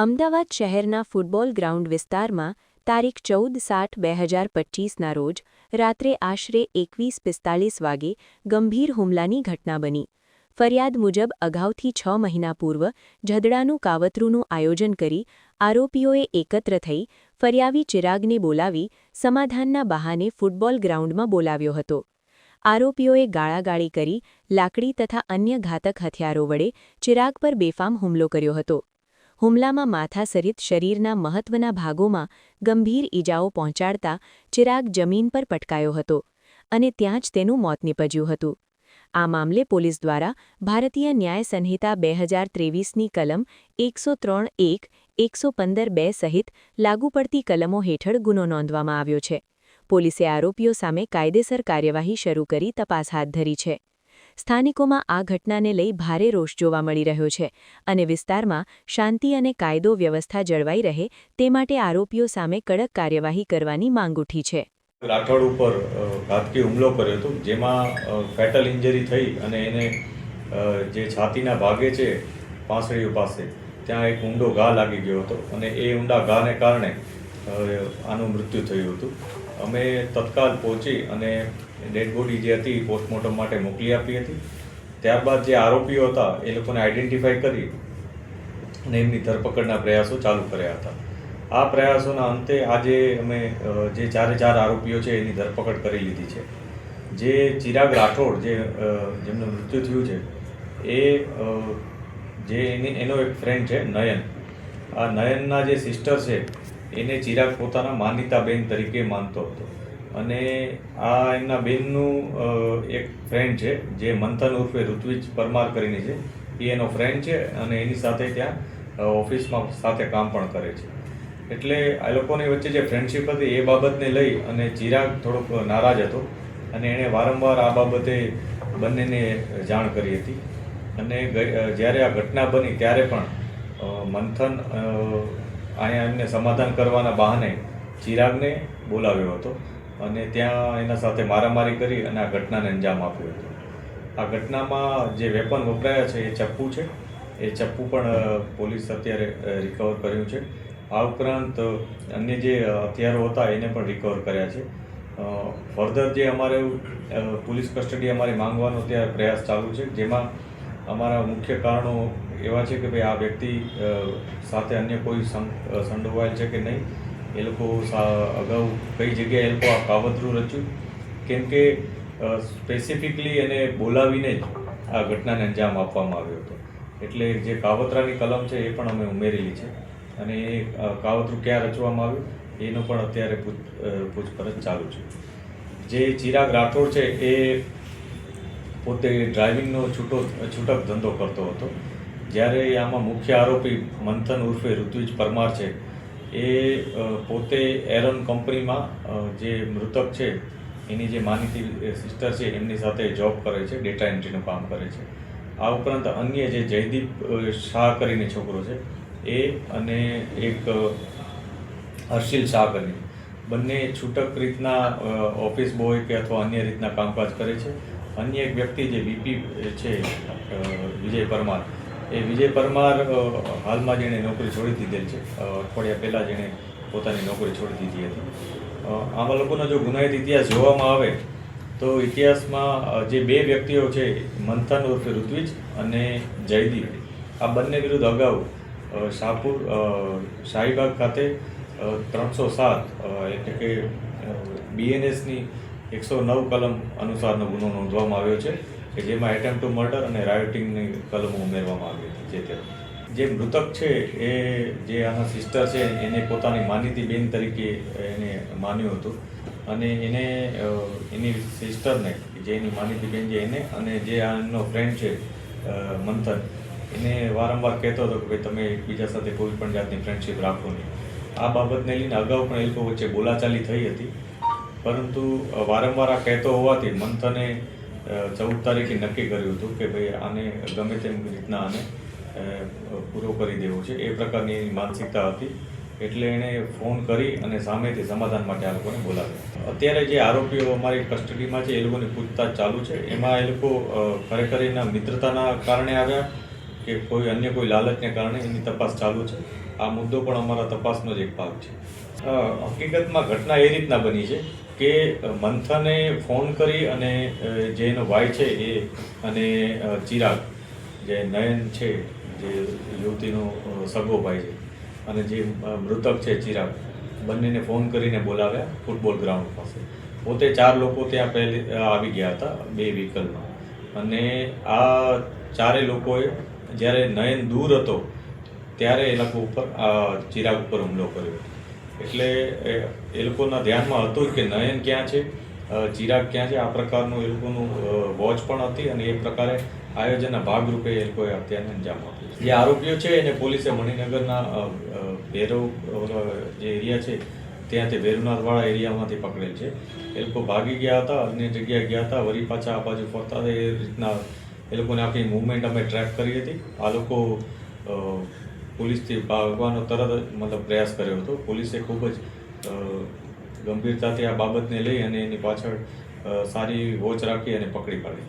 અમદાવાદ શહેરના football ground વિસ્તારમાં તારીખ ચૌદ સાત બે હજાર પચ્ચીસના રોજ રાત્રે આશરે એકવીસ પિસ્તાલીસ વાગે ગંભીર હુમલાની ઘટના બની. ફરિયાદ મુજબ અગાઉથી છ મહિના પૂર્વ ઝઘડાનું કાવતરૂનું આયોજન કરી આરોપીઓએ એકત્ર થઈ ફરિયાવી ચિરાગને બોલાવી સમાધાનના બહાને ફૂટબોલ ગ્રાઉન્ડમાં બોલાવ્યો હતો. આરોપીઓએ ગાળાગાળી કરી લાકડી તથા અન્ય ઘાતક હથિયારો વડે ચિરાગ પર બેફામ હુમલો કર્યો હતો. હુમલામાં માથા સહિત શરીરના મહત્વના ભાગોમાં ગંભીર ઈજાઓ પહોંચાડતા ચિરાગ જમીન પર પટકાયો હતો અને ત્યાં જ તેનું મોત નીપજ્યું હતું. આ મામલે પોલીસ દ્વારા ભારતીય ન્યાય સંહિતા બે હજાર ત્રેવીસની કલમ એકસો ત્રણ એક, એકસો પંદર બે સહિત લાગુ પડતી કલમો હેઠળ ગુનો નોંધવામાં આવ્યો છે. પોલીસે આરોપીઓ સામે કાયદેસર કાર્યવાહી શરૂ કરી તપાસ હાથ ધરી છે. સ્થાનિકોમાં આ ઘટનાને લઈ ભારે રોષ જોવા મળી રહ્યો છે અને વિસ્તારમાં શાંતિ અને કાયદો વ્યવસ્થા જળવાઈ રહે તે માટે આરોપીઓ સામે કડક કાર્યવાહી કરવાની માંગ ઉઠી છે. રાઠોડ ઉપર ઘાતકી હુમલો કર્યો હતો, જેમાં ફેટલ ઇન્જરી થઈ અને એને જે છાતીના ભાગે છે, પાંસળીઓ પાસે, ત્યાં એક ઊંડો ઘા લાગી ગયો હતો અને એ ઊંડા ઘાને કારણે આનું મૃત્યુ થયું હતું. અમે તત્કાલ પહોંચી અને ડેડ બોડી જે હતી પોસ્ટમોર્ટમ માટે મોકલી આપી હતી. ત્યારબાદ જે આરોપીઓ હતા, એ લોકોને આઈડેન્ટિફાઈ કરી અને એમની ધરપકડના પ્રયાસો ચાલુ કર્યા હતા. આ પ્રયાસોના અંતે આજે અમે જે ચારે ચાર આરોપીઓ છે એની ધરપકડ કરી લીધી છે. જે ચિરાગ રાઠોડ જે જેમનું મૃત્યુ થયું છે, એ જે એની, એનો એક ફ્રેન્ડ છે, નયન. આ નયનના જે સિસ્ટર છે એને ચિરાગ પોતાના માનીતા બેન તરીકે માનતો હતો. અને આ એમના બેનનું એક ફ્રેન્ડ છે, જે મંથન ઉર્ફે ઋત્વિજ પરમાર કરીને છે. એ એનો ફ્રેન્ડ છે અને એની સાથે ત્યાં ઓફિસમાં સાથે કામ પણ કરે છે. એટલે આ લોકોની વચ્ચે જે ફ્રેન્ડશિપ હતી એ બાબતને લઈ અને ચિરાગ થોડોક નારાજ હતો અને એણે વારંવાર આ બાબતે બંનેને જાણ કરી હતી. અને જ્યારે આ ઘટના બની ત્યારે પણ મંથન અહીંયા એમને સમાધાન કરવાના બહાને ચિરાગને બોલાવ્યો હતો અને ત્યાં એના સાથે મારામારી કરી અને આ ઘટનાને અંજામ આપ્યો હતો. આ ઘટનામાં જે વેપન વપરાયા છે એ ચપ્પુ છે. એ ચપ્પુ પણ પોલીસ અત્યારે રિકવર કર્યું છે. આ ઉપરાંત અન્ય જે હથિયારો હતા એને પણ રિકવર કર્યા છે. ફર્ધર જે અમારે પોલીસ કસ્ટડી અમારે માંગવાનો અત્યારે પ્રયાસ ચાલુ છે, જેમાં અમારા મુખ્ય કારણો એવા છે કે ભાઈ આ વ્યક્તિ સાથે અન્ય કોઈ સંડોવાયેલ છે કે નહીં, એ લોકો અગાઉ કઈ જગ્યાએ એ લોકો આ કાવતરું રચ્યું? કેમ કે સ્પેસિફિકલી એને બોલાવીને જ આ ઘટનાને અંજામ આપવામાં આવ્યો હતો. એટલે જે કાવતરાની કલમ છે એ પણ અમે ઉમેરેલી છે. અને એ કાવતરું ક્યાં રચવામાં આવ્યું? એનો પણ અત્યારે પૂછ પૂછપરછ ચાલુ છે. જે ચિરાગ રાઠોડ છે એ પોતે ડ્રાઇવિંગનો છૂટો, છૂટક ધંધો કરતો હતો. જ્યારે આમાં મુખ્ય આરોપી મંથન ઉર્ફે ઋત્વિજ પરમાર છે, એ પોતે એરોન કંપનીમાં જે મૃતક છે, એની જે માનીતી સિસ્ટર છે, એમની સાથે જોબ કરે છે, ડેટા એન્ટ્રીનું કામ કરે છે. આ ઉપરાંત અન્ય જે જયદીપ શાહ કરીને છોકરો છે, એ અને એક હર્ષિલ શાહ કરીને. બંને છૂટક રીતના ઓફિસ બોય કે અથવા અન્ય રીતના કામકાજ કરે છે. અન્ય એક વ્યક્તિ જે વીપી છે વિજય પરમાર એ વિજય પરમાર હાલમાં જેણે નોકરી છોડી દીધેલ છે. અઠવાડિયા પહેલાં જેણે પોતાની નોકરી છોડી દીધી હતી. આવા લોકોનો જો ગુનાહિત ઇતિહાસ જોવામાં આવે, તો ઇતિહાસમાં જે બે વ્યક્તિઓ છે, મંથન ઉર્ફે ઋત્વિજ અને જયદીપ, આ બંને વિરુદ્ધ અગાઉ શાહપુર શાહીબાગ ખાતે ત્રણસો સાત એટલે કે બીએનએસની એકસો નવ કલમ અનુસારનો ગુનો નોંધવામાં આવ્યો છે. કે જેમાં એટેમ્પ ટુ મર્ડર અને રાયોટિંગની કલમો ઉમેરવામાં આવી હતી, જે જે મૃતક છે, એ જે આના સિસ્ટર છે, એને પોતાની માનીતી બેન તરીકે એને માન્યું હતું. અને એને એની સિસ્ટરને જે એની માનીતી બેન છે એને, અને જે આનો ફ્રેન્ડ છે મંથન, એને વારંવાર કહેતો હતો કે ભાઈ તમે એકબીજા સાથે કોઈ પણ જાતની ફ્રેન્ડશિપ રાખો નહીં. આ બાબતને લઈને અગાઉ પણ એ લોકો વચ્ચે બોલાચાલી થઈ હતી. પરંતુ વારંવાર આ કહેતો હોવાથી મંથને ચૌદ તારીખે નક્કી કર્યું હતું કે ભાઈ આને ગમે તેમ રીતના આને પૂરો કરી દેવો છે. એ પ્રકારની એની માનસિકતા હતી. એટલે એણે ફોન કરી અને સામેથી સમાધાન માટે આ લોકોને બોલાવ્યા. અત્યારે જે આરોપીઓ અમારી કસ્ટડીમાં છે, એ લોકોની પૂછતાછ ચાલુ છે. એમાં એ લોકો ખરેખર એના મિત્રતાના કારણે આવ્યા. કે કોઈ અન્ય કોઈ લાલચને કારણે એની તપાસ ચાલુ છે. આ મુદ્દો પણ અમારા તપાસનો જ એક ભાગ છે. હકીકતમાં ઘટના એ રીતના બની છે કે મંથને ફોન કરી અને જે એનો ભાઈ છે એ અને ચિરાગ, જે નયન છે, જે યુવતીનો સગો ભાઈ છે અને જે મૃતક છે ચિરાગ, બંનેને ફોન કરીને બોલાવ્યા ફૂટબોલ ગ્રાઉન્ડ પાસે. પોતે ચાર લોકો ત્યાં પહેલી આવી ગયા હતા બે વ્હીકલમાં. અને આ ચારે લોકોએ જ્યારે નયન દૂર હતો, ત્યારે એ લોકો ઉપર ચિરાગ ઉપર હુમલો કર્યો. એટલે એ લોકોના ધ્યાનમાં હતું કે નયન ક્યાં છે ચિરાગ ક્યાં છે, આ પ્રકારનું એ લોકોનું વોચ પણ હતી અને એ પ્રકારે આયોજનના ભાગરૂપે એ લોકોએ હત્યાને અંજામ આપ્યો જે આરોપીઓ છે એને પોલીસે મણિનગરના ભૈરવ જે એરિયા છે, ત્યાં તે ભૈરવનાથવાળા એરિયામાંથી પકડેલ છે. એ લોકો ભાગી ગયા હતા, અન્ય જગ્યાએ ગયા હતા, વળી પાછા આ બાજુ ફરતા એ રીતના એ લોકોને આખી મૂવમેન્ટ અમે ટ્રેક કરી હતી. આ લોકો પોલીસથી ભાગવાનો તરત મતલબ પ્રયાસ કર્યો હતો. પોલીસે ખૂબ જ ગંભીરતાથી આ બાબતને લઈ અને એની પાછળ સારી વોચ રાખી અને પકડી પાડી.